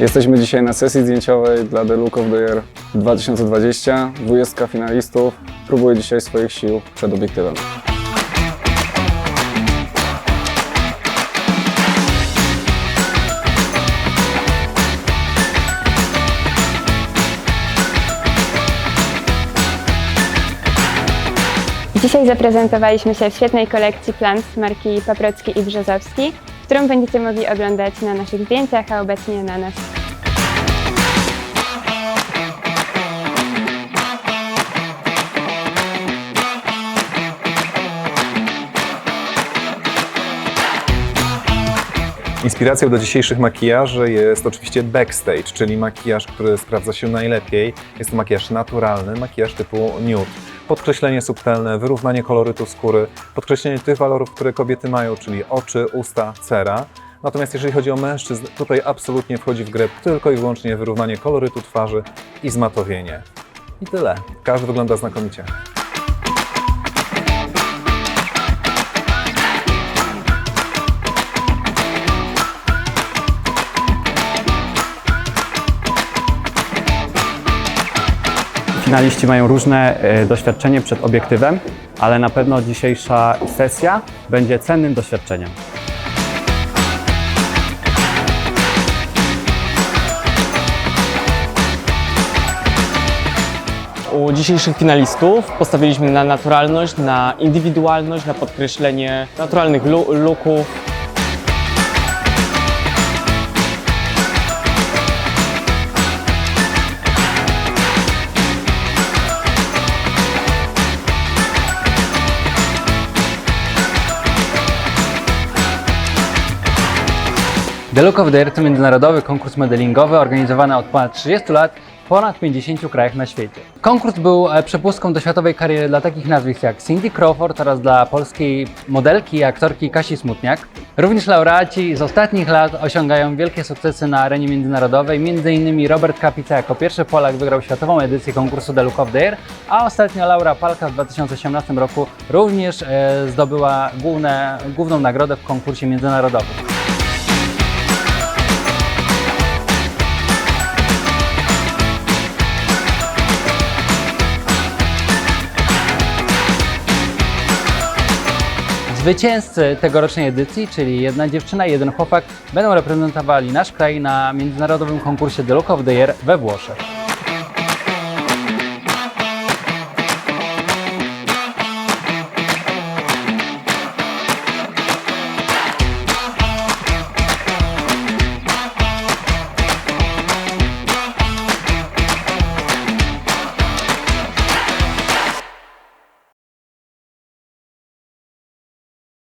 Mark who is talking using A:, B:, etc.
A: Jesteśmy dzisiaj na sesji zdjęciowej dla The Look of the Year 2020. 20 finalistów próbuje dzisiaj swoich sił przed obiektywem.
B: Dzisiaj zaprezentowaliśmy się w świetnej kolekcji plant marki Paprocki i Brzozowski, którą będziecie mogli oglądać na naszych zdjęciach, a obecnie na nas.
C: Inspiracją do dzisiejszych makijaży jest oczywiście backstage, czyli makijaż, który sprawdza się najlepiej. Jest to makijaż naturalny, makijaż typu nude. Podkreślenie subtelne, wyrównanie kolorytu skóry, podkreślenie tych walorów, które kobiety mają, czyli oczy, usta, cera. Natomiast jeżeli chodzi o mężczyzn, tutaj absolutnie wchodzi w grę tylko i wyłącznie wyrównanie kolorytu twarzy i zmatowienie. I tyle. Każdy wygląda znakomicie.
D: Finaliści mają różne e, doświadczenie przed obiektywem, ale na pewno dzisiejsza sesja będzie cennym doświadczeniem.
E: U dzisiejszych finalistów postawiliśmy na naturalność, na indywidualność, na podkreślenie naturalnych lu-
D: The Look of the Year to międzynarodowy konkurs modelingowy organizowany od ponad 30 lat w ponad 50 krajach na świecie. Konkurs był e, przepustką do światowej kariery dla takich nazwisk jak Cindy Crawford oraz dla polskiej modelki i aktorki Kasi Smutniak. Również laureaci z ostatnich lat osiągają wielkie sukcesy na arenie międzynarodowej. Między innymi Robert Kapica jako pierwszy Polak wygrał światową edycję konkursu The Look of the Year, a ostatnio Laura Palka w 2018 roku również e, zdobyła główne, główną nagrodę w konkursie międzynarodowym. Zwycięzcy tegorocznej edycji, czyli jedna dziewczyna i jeden chłopak, będą reprezentowali nasz kraj na międzynarodowym konkursie The Look of the Year we Włoszech.